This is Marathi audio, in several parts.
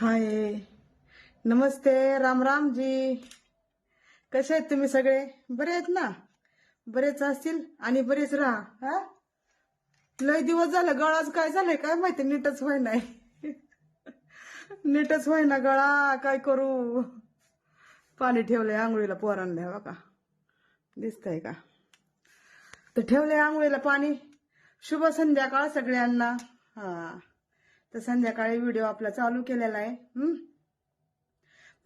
हाय. नमस्ते राम राम जी कसे आहेत तुम्ही सगळे? बरे आहेत ना? बरेच असतील आणि बरेच राहा हा? लय दिवस झालं गळाच काय झालंय काय माहिती? नीटच होय नाही नीटच होय ना गळा काय करू? पाणी ठेवलंय आंघोळीला पोरांना बघा. दिसतंय का? तर ठेवलंय आंघोळीला पाणी. शुभ संध्याकाळ सगळ्यांना. हा. तर संध्याकाळी व्हिडिओ आपला चालू केलेला आहे हं?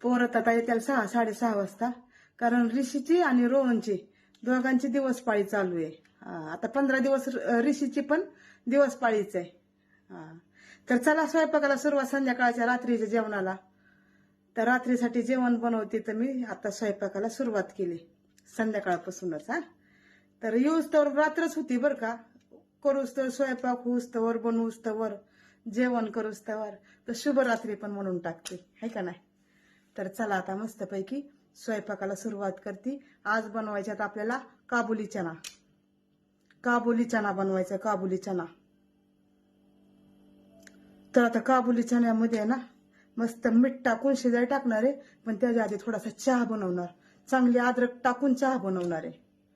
पोरत आता येतील सहा साडेसहा वाजता. कारण ऋषीची आणि रोहनची दोघांची दिवस पाळी चालू आहे. हा, आता पंधरा दिवस ऋषीची पण दिवस पाळीच आहे. हा. तर चला स्वयंपाकाला सुरुवात संध्याकाळच्या रात्रीच्या जेवणाला. तर रात्रीसाठी जेवण बनवते तर मी आता स्वयंपाकाला सुरुवात केली संध्याकाळपासूनच हा. तर येऊस तर रात्रच होती बरं का. करूस तर स्वयंपाक होऊस तवर बनवूस जेवण करूस त्यावर तर शुभरात्री पण म्हणून टाकते. है का नाही? तर चला आता मस्तपैकी स्वयंपाकाला सुरुवात करते. आज बनवायच्यात आपल्याला काबुली चना काबुली चना बनवायचा काबुली चना तर आता काबुली चण्यामध्ये आहे ना मस्त मीठ टाकून शिजाय टाकणार आहे पण त्याच्या आधी थोडासा चहा बनवणार. चांगली अद्रक टाकून चहा बनवणार आहे.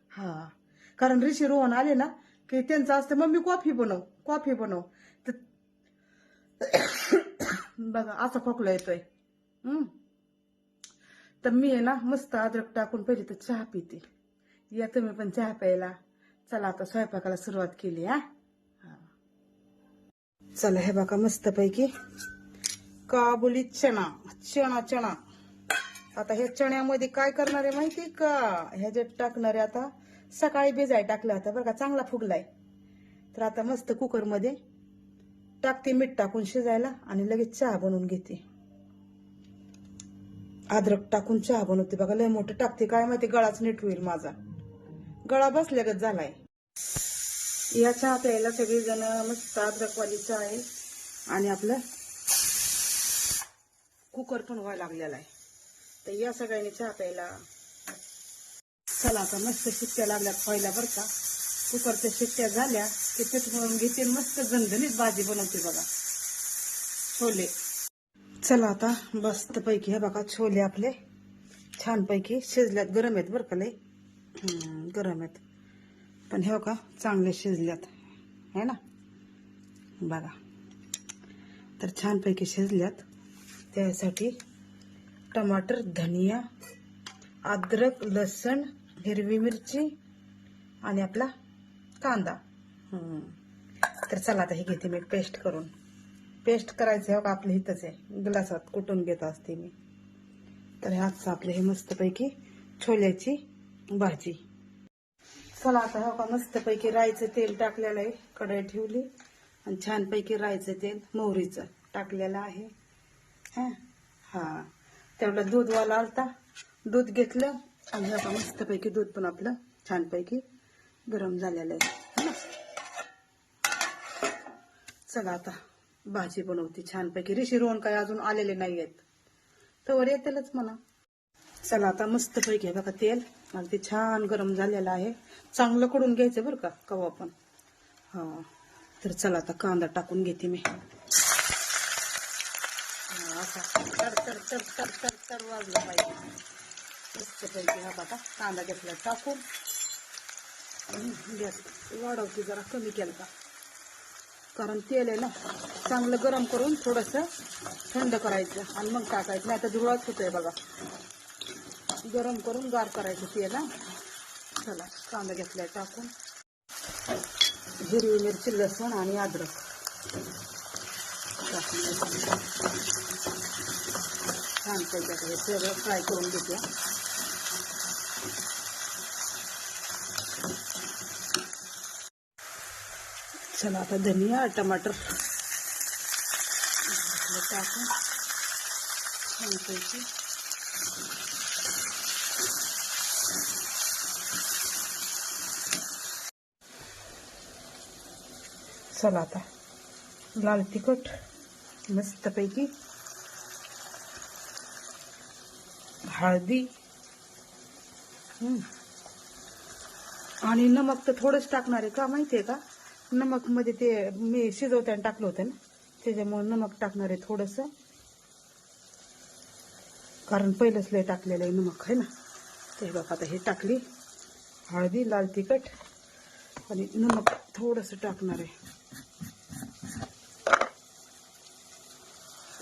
हा. कारण ऋषी रोहन आले ना की त्यांचं असतं मम्मी कॉफी बनव कॉफी बनव. बघा असा खोकला येतोय. हम्म. तर मी आहे ना मस्त अद्रक टाकून पहिले तर चहा पिते. या तुम्ही पण चहा प्यायला. चला आता स्वयंपाकाला सुरुवात केली हा. चला हे बघा मस्त पैकी काबुली चणा चणा चणा. आता ह्या चण्यामध्ये काय करणार आहे माहिती का? ह्याच्यात टाकणार आहे आता सकाळी बेजाय टाकलं होतं बरं का चांगला फुगलाय. तर आता मस्त कुकरमध्ये टाकते मीठ टाकून शिजायला आणि लगेच चहा बनवून घेते. अद्रक टाकून चहा बनवते बघा लय मोठं टाकते. काय माहिती गळाच नीट होईल माझा. गळा बसल्यागत झालाय. या चहा प्यायला सगळेजण मस्त अद्रकवाली चहा आहे. आणि आपलं कुकर पण व्हायला लागलेला आहे. तर या सगळ्यांनी चहा प्यायला चला आता मस्त शिट्ट्या लागल्या खायला बरं का. कुकरच्या शिट्ट्या झाल्या. की पीठ घेते मस्त झणझणीत भाजी बनवते बघा. छोले. चला आता मस्त पैकी हे बघा छोले आपले. छानपैकी शिजल्यात गरम आहेत बरं का लय गरम आहेत. पण हे बघा चांगले शिजल्यात. है ना? बघा. तर छानपैकी शिजल्यात. त्यासाठी टमाटर धनिया अद्रक लसण हिरवी मिरची आणि आपला कांदा. तर चला आता हे घेते मी पेस्ट करून. पेस्ट करायचं आहे का आपलं इथंच आहे. ग्लासात कुटून घेत असते मी. तर ह्याच आपलं हे मस्तपैकी छोल्याची भाजी. चला आता हो का मस्तपैकी राईचं तेल टाकलेलं आहे. कढई ठेवली. आणि छानपैकी राईचं तेल मोहरीचं टाकलेलं आहे. हा? हां. तेवढं दूधवाला आलता. दूध घेतलं. आणि हो का मस्तपैकी दूध पण आपलं छानपैकी गरम झालेलं आहे. चला आता. भाजी बनवते छानपैकी. ऋषी रोहन काय अजून आलेले नाही आहेत तर येतीलच म्हणा. चला आता मस्तपैकी आहे बघा तेल. अगदी छान गरम झालेलं आहे. चांगलं कडून घ्यायचं बरं का कवा पण. हा. तर चला आता कांदा टाकून घेते मी. तर तर तर तर तर तर वाजला पाहिजे. मस्तपैकी हा बघा कांदा घेतला टाकून. गॅस वाढवते जरा कमी केला का? कारण तेल आहे ना चांगलं गरम करून थोडंसं थंड करायचं आणि मग टाकायचं. नाही आता धुळाच होतोय बघा. गरम करून गार करायचं तेल चला कांदा घेतलाय टाकून. हिरवी मिरची लसूण आणि अद्रक. छान त्याच्याकडे सगळं फ्राय करून घेते चला आता धनिया टमाटर. टाकून छानपैकी चला आता लाल तिखट मस्तपैकी हळदी आणि नमक तर थोडंच टाकणार आहे का? माहितीये का? नमकमध्ये ते मी शिजवताना टाकलं होतं ना. त्याच्यामुळे नमक टाकणार आहे थोडंसं. कारण पहिलंच लय टाकलेलं आहे नमक आहे ना? ते बघा आता हे टाकली. हळदी लाल तिखट आणि नमक थोडंसं टाकणार आहे.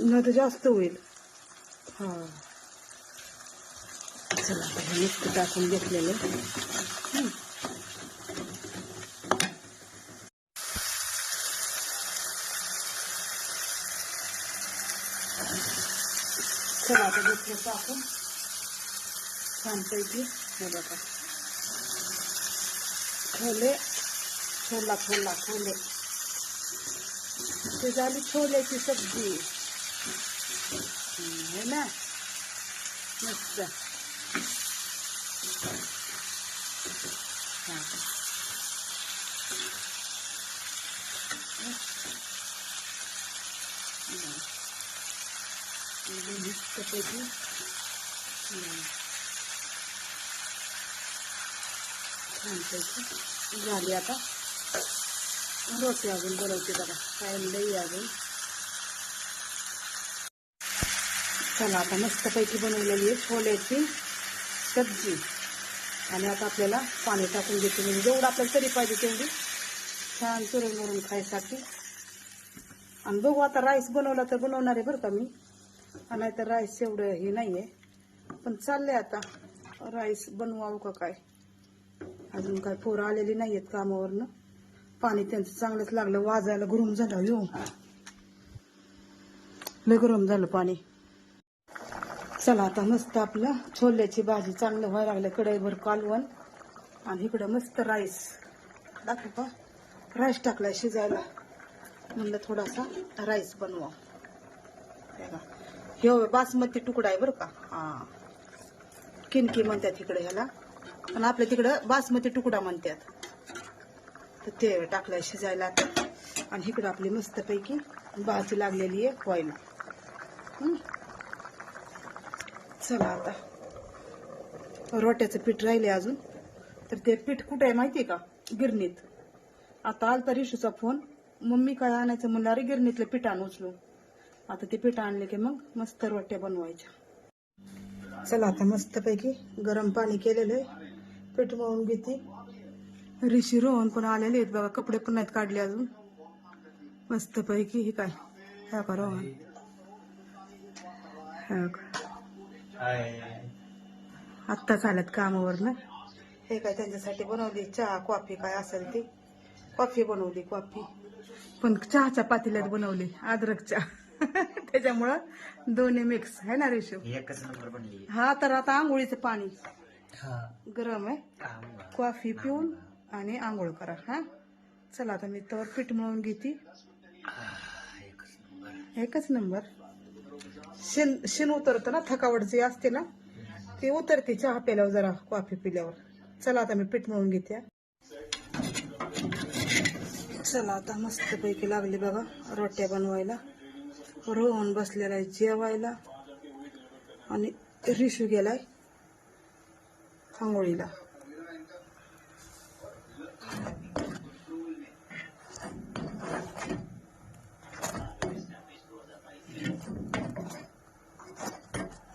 न तर जास्त होईल. हा. चला हे नुसतं टाकून घेतलेलं हं. चला आता घेतलं टाकून छानपैकी हे बघा छोले छोला छोला छोले ते झाली छोल्याची सब्जी हम्म, है ना मस्त हा. हम्म. एकदम मस्तपैकी हम्म. छानपैकी झाली आता. रोटी अजून बनवते बघा. काय लई अजून. चला आता मस्तपैकी बनवलेली आहे छोल्याची सब्जी. आणि आता आपल्याला पाणी टाकून घेते. म्हणजे जेवढं आपल्याला तरी पाहिजे तेवढी छान चुरून मुरून खायसाठी. आणि बघू आता राईस बनवला तर बनवणार आहे बरं का मी. नाही तर राईस एवढं हे नाही आहे पण चाललंय आता. राईस बनवावं का काय? अजून काय पोरं आलेली नाही आहेत कामावरनं. पाणी त्यांचं चांगलंच लागलं. वाजायला गरम झालं येऊ लय गरम झालं पाणी. चला आता मस्त आपलं छोल्याची भाजी चांगलं व्हायला लागलं कढईभर कालवण. आणि इकडं मस्त राईस. दाखवू का राईस टाकलाय शिजायला. म्हणलं थोडासा राईस बनवा. ह्यो बासमती तुकडा आहे बरं का? हा. किनकी म्हणतात इकडे ह्याला. पण आपल्या तिकडं बासमती तुकडा म्हणतात. तर ते टाकलंय शिजायला आता. आणि इकडं आपली मस्तपैकी बाजू लागलेली आहे व्हायला हं? चला आता. रोट्याचं पीठ राहिले अजून. तर ते पीठ कुठे आहे माहितीये का? गिरणीत. आता आलता रिशूचा फोन. मम्मी काय आणायचं म्हणलं अरे गिरणीतलं पीठ आणून उचलू आता ते पीठ आणले की मग मस्त रोट्या बनवायच्या. चला आता मस्तपैकी गरम पाणी केलेलं आहे. पीठ मळून घेते. ऋषी रोहन पण आलेले आहेत बघा कपडे पण नाहीत काढले अजून. मस्तपैकी हे काय? ह्या का रोहन. ह्या. का आत्ताच आल्यात कामावरनं. हे काय त्यांच्यासाठी बनवली? चहा कॉफी काय असेल ती? कॉफी बनवली कॉफी. पण चहाच्या पातेल्यात बनवली अद्रक चहा. त्याच्यामुळं दोन्ही मिक्स आहे ना रेशो? एकच नंबर बनली हा तर आता आंघोळीचं पाणी. गरम आहे. कॉफी पिऊन आणि आंघोळ करा हा. चला आता मी तर पीठ मळून घेते. एकच नंबर शिन शिन उतरतं ना थकावट जी असते ना ती उतरते चहा प्याल्यावर जरा कॉफी पिल्यावर. चला आता मी पीठ मळून घेते. चला आता मस्त पैकी लागली बघा रोट्या बनवायला. रोहन बसलेला आहे जेवायला. आणि रिशू गेलाय आंघोळीला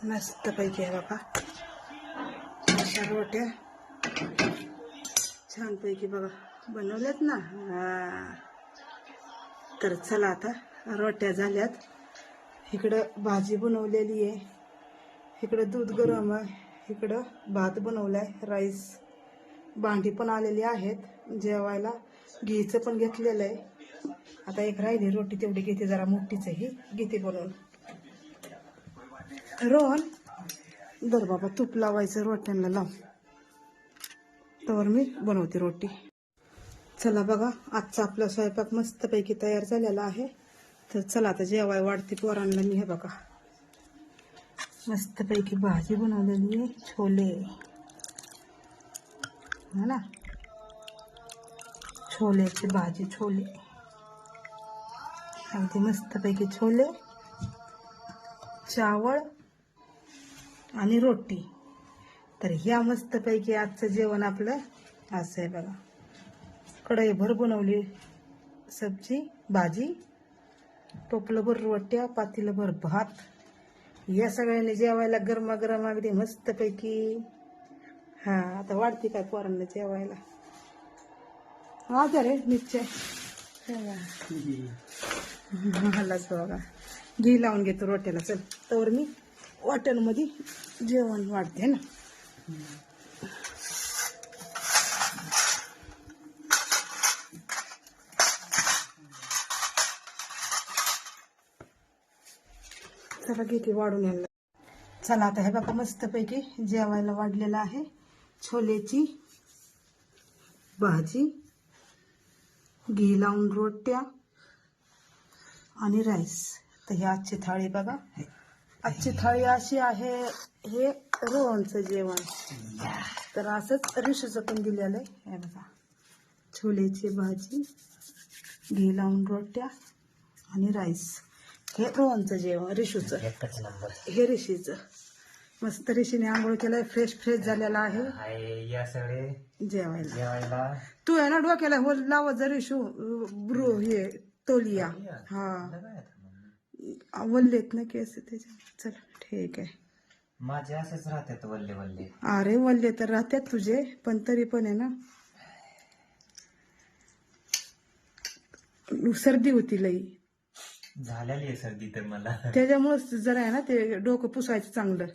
मस्त पैकी आहे बाबा. अशा रोट्या. छानपैकी बघा बनवल्यात ना. तर चला आता रोट्या झाल्यात. इकडं भाजी बनवलेली आहे. इकडं दूध गरम आहे. इकडं भात बनवलाय. राईस भांडी पण आलेली आहेत. जेवायला घीचं पण घेतलेलं आहे. आता एक राहिली रोटी तेवढी घेते. जरा मोठीच ही घेते बनवून. रोहन दर बाबा तूप लावायचं रोट्यांना लाव. तर मी बनवते रोटी. चला बघा आजचा आपला स्वयंपाक मस्तपैकी तयार झालेला आहे. तर चला आता जेवाय वाढते पोरांना मी हे बघा. मस्तपैकी भाजी बनवलेली आहे छोले. है ना? छोल्याची भाजी छोले. अगदी मस्तपैकी छोले चावळ आणि रोटी. तर ह्या मस्तपैकी आजचं जेवण आपलं असं आहे बघा. कढईभर बनवली सब्जी भाजी टोपलभर रोट्या पातीलभर भात. या सगळ्यांनी जेवायला गरमागरम अगदी मस्तपैकी. हा आता वाढते काय पोरांना जेवायला. आजार आहे निश्चय मलाच बघा. घी लावून घेतो रोट्याला. चल तर मी हॉटेलमध्ये जेवण वाढते ना. चला घेते वाढून यायला चला आता हे बघा मस्तपैकी जेवायला वाढलेलं आहे. छोलेची भाजी घी लावून रोट्या आणि राईस. तर ही आजची थाळी बघा. आजची थाळी अशी आहे हे रोहनचं जेवण. तर असंच रिशूचं पण दिलेलं आहे. हे बघा छोलेची भाजी घी लावून रोट्या आणि राईस. हे रोहनचं जेवण रिशूचं. एकच नंबर. हे ऋषीचं मस्त ऋषीने आंघोळ केलंय फ्रेश फ्रेश झालेला आहे. आहे या सगळे जेवायला. जेवायला. तू आहे ना डोक्याला हो लावत जर ऋषू ब्रो हे तोलिया. हा. वल्लेत ना केस त्याच्या चल ठीक आहे. माझे असेच राहतात वल्ले वल्ले. अरे वल्ले तर राहतात तुझे पण तरी पण आहे ना. सर्दी होती लई. झालेली आहे सर्दी तर मला. त्याच्यामुळेच जरा आहे ना ते डोकं पुसायचं चांगलं.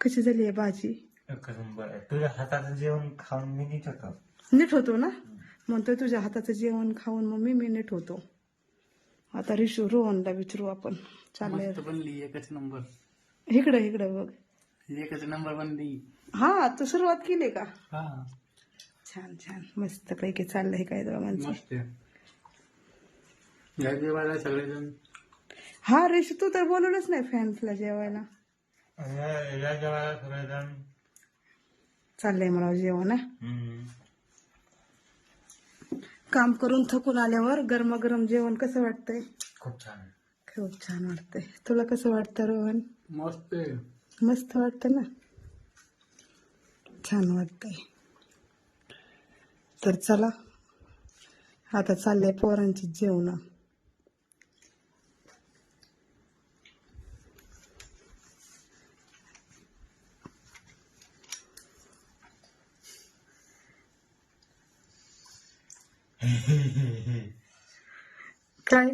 कशी झाली आहे भाजी? तुझ्या हाताचं जेवण खाऊन मी नीट होतो. नीट होतो ना? म्हणतोय तुझ्या हाताचं जेवण खाऊन मम्मी मी नीट होतो. आता रिशू रोहनला विचारू आपण. चाललंय. मस्त बनली एकच नंबर. इकडं इकडं बघ. एकच नंबर बनली. हा तू सुरुवात केली का? हा. छान छान. मस्त पैकी चाललंय काय दोघांचं? मस्त या जेवायला सगळेजण? हा रिशू तू तर बोलवलंच नाही फॅन्सला जेवायला. या जेवायला सगळेजण. चाललंय मला जेवण हा. हम्म. काम करून थकून आल्यावर गरमागरम जेवण कसं वाटतंय? खूप छान खूप छान वाटतंय. तुला कसं वाटतं रोहन? मस्त मस्त वाटतं ना? छान वाटतंय. तर चला. आता चाललंय पोरांची जेवण. काय?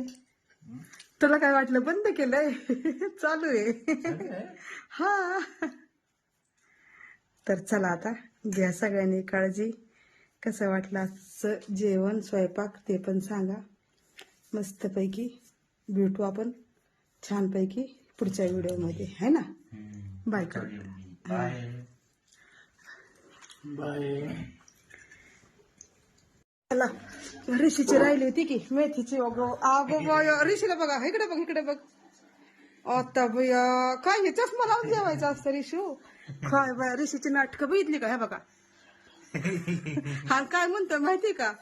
तुला काय वाटलं बंद केलंय? चालू आहे. हा. तर चला आता घ्या सगळ्यांनी काळजी. कसं वाटलं आजचं जेवण स्वयंपाक ते पण सांगा. मस्तपैकी भेटू आपण छानपैकी पुढच्या व्हिडिओमध्ये. है ना. बाय. बाय. बाय. चला. ऋषीची राहिली होती की? मेथीची अगो ऋषीला बघा. इकडे बघ इकडे बघ. आता बया काय हे चष्मा लावून जेवायचं असतं ऋषू? काय बाय ऋषीची नाटकं बघितली का? हे बघा. हा काय म्हणतो माहिती का?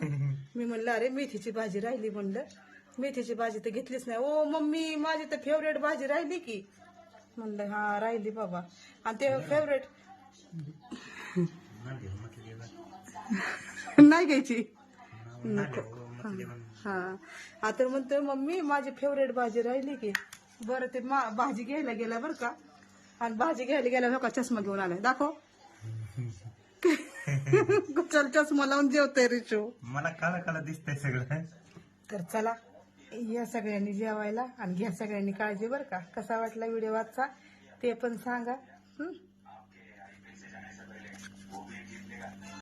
मी म्हणलं अरे मेथीची भाजी राहिली म्हणलं. मेथीची भाजी तर घेतलीच नाही. ओ मम्मी माझी तर फेवरेट भाजी राहिली की. म्हणलं हा राहिली बाबा. आणि ते फेवरेट नाही घ्यायची. नको. हा. आता म्हणतोय मम्मी माझी फेवरेट भाजी राहिली की. बरं ते मा भाजी घ्यायला गेला बरं का? आणि भाजी घ्यायला गेला का चष्मा घेऊन आलाय. दाखव. चष्मा लावून जेवतोय रिचू मला काला काला दिसतंय सगळं. तर चला या सगळ्यांनी जेवायला आणि घ्या सगळ्यांनी काळजी बरं का. कसा वाटला व्हिडिओ आजचा? ते पण सांगा. हं?